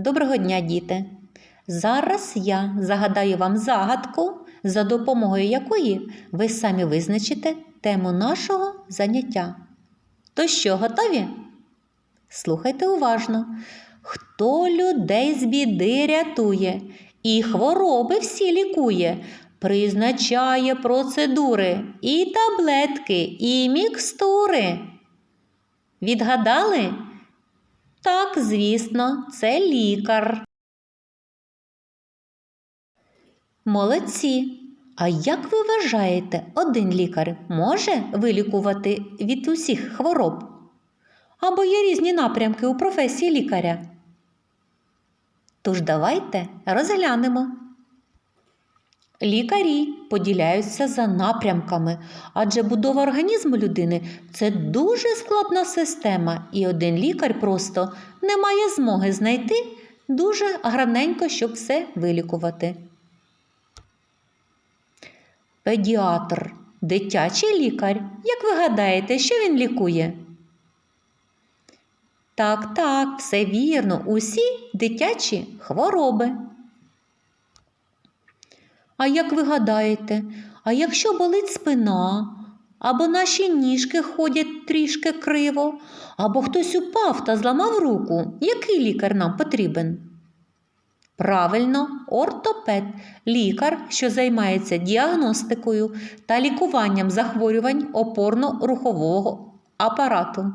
Доброго дня, діти! Зараз я загадаю вам загадку, за допомогою якої ви самі визначите тему нашого заняття. То що, готові? Слухайте уважно. Хто людей з біди рятує і хвороби всі лікує, призначає процедури і таблетки, і мікстури. Відгадали? Так, звісно, це лікар. Молодці. А як ви вважаєте, один лікар може вилікувати від усіх хвороб? Або є різні напрямки у професії лікаря? Тож давайте розглянемо. Лікарі поділяються за напрямками, адже будова організму людини це дуже складна система, і один лікар просто не має змоги знайти дуже гарненько, щоб все вилікувати. Педіатр дитячий лікар. Як ви гадаєте, що він лікує? Так, так, все вірно, усі дитячі хвороби. А як ви гадаєте, а якщо болить спина, або наші ніжки ходять трішки криво, або хтось упав та зламав руку, який лікар нам потрібен? Правильно, ортопед лікар, що займається діагностикою та лікуванням захворювань опорно-рухового апарату.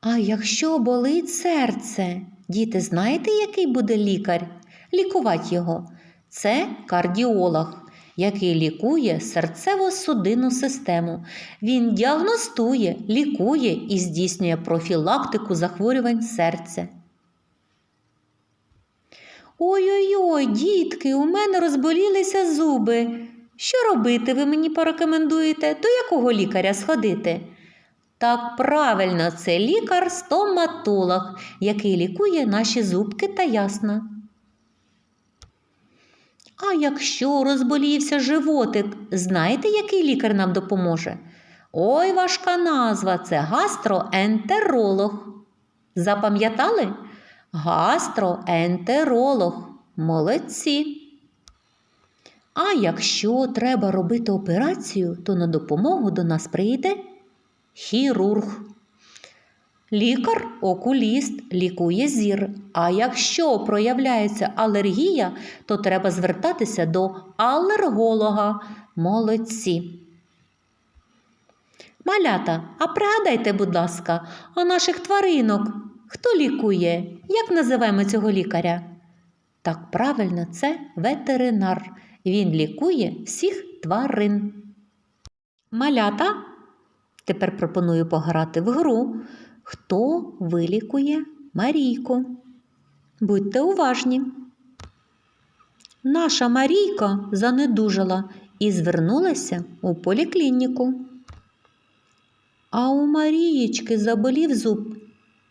А якщо болить серце, діти, знаєте, який буде лікар? Лікувати його? Це кардіолог, який лікує серцево-судинну систему. Він діагностує, лікує і здійснює профілактику захворювань серця. Ой-ой-ой, дітки, у мене розболілися зуби. Що робити ви мені порекомендуєте? До якого лікаря сходити? Так правильно, це лікар-стоматолог, який лікує наші зубки та ясна. А якщо розболівся животик, знаєте, який лікар нам допоможе? Ой, важка назва це гастроентеролог. Запам'ятали? Гастроентеролог. Молодці. А якщо треба робити операцію, то на допомогу до нас прийде хірург. Лікар, окуліст лікує зір. А якщо проявляється алергія, то треба звертатися до алерголога. Молодці. Малята, а пригадайте, будь ласка, а наших тваринок хто лікує? Як називаємо цього лікаря? Так правильно, це ветеринар. Він лікує всіх тварин. Малята. Тепер пропоную пограти в гру. Хто вилікує Марійку? Будьте уважні. Наша Марійка занедужала і звернулася у поліклініку. А у Марієчки заболів зуб.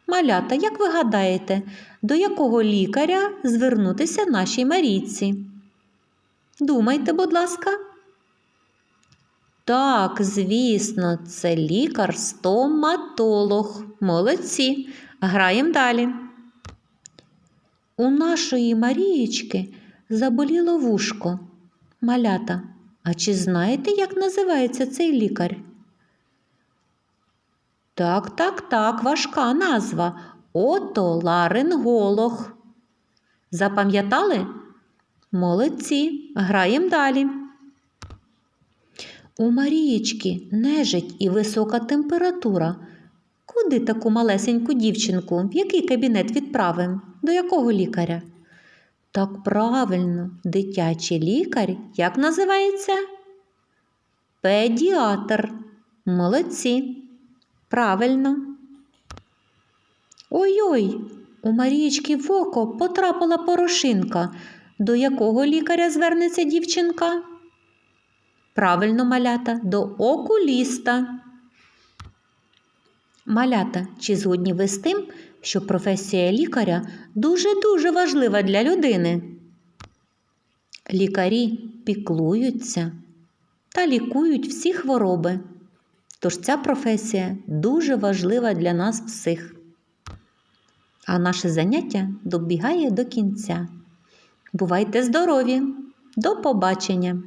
Малята, як ви гадаєте, до якого лікаря звернутися нашій Марійці? Думайте, будь ласка. Так, звісно, це лікар-стоматолог. Молодці. Граємо далі. У нашої Марієчки заболіло вушко. Малята, а чи знаєте, як називається цей лікар? Так, так, так, важка назва. Отоларинголог. Запам'ятали? Молодці. Граємо далі. У Марієчки нежить і висока температура. Куди таку малесеньку дівчинку? В який кабінет відправимо? До якого лікаря? Так правильно, дитячий лікар як називається? Педіатр. Молодці. Правильно. Ой-ой, у Марієчки в око потрапила порошинка. До якого лікаря звернеться дівчинка? Правильно, малята, до окуліста. Малята, чи згодні ви з тим, що професія лікаря дуже-дуже важлива для людини? Лікарі піклуються та лікують всі хвороби. Тож ця професія дуже важлива для нас всіх. А наше заняття добігає до кінця. Бувайте здорові! До побачення!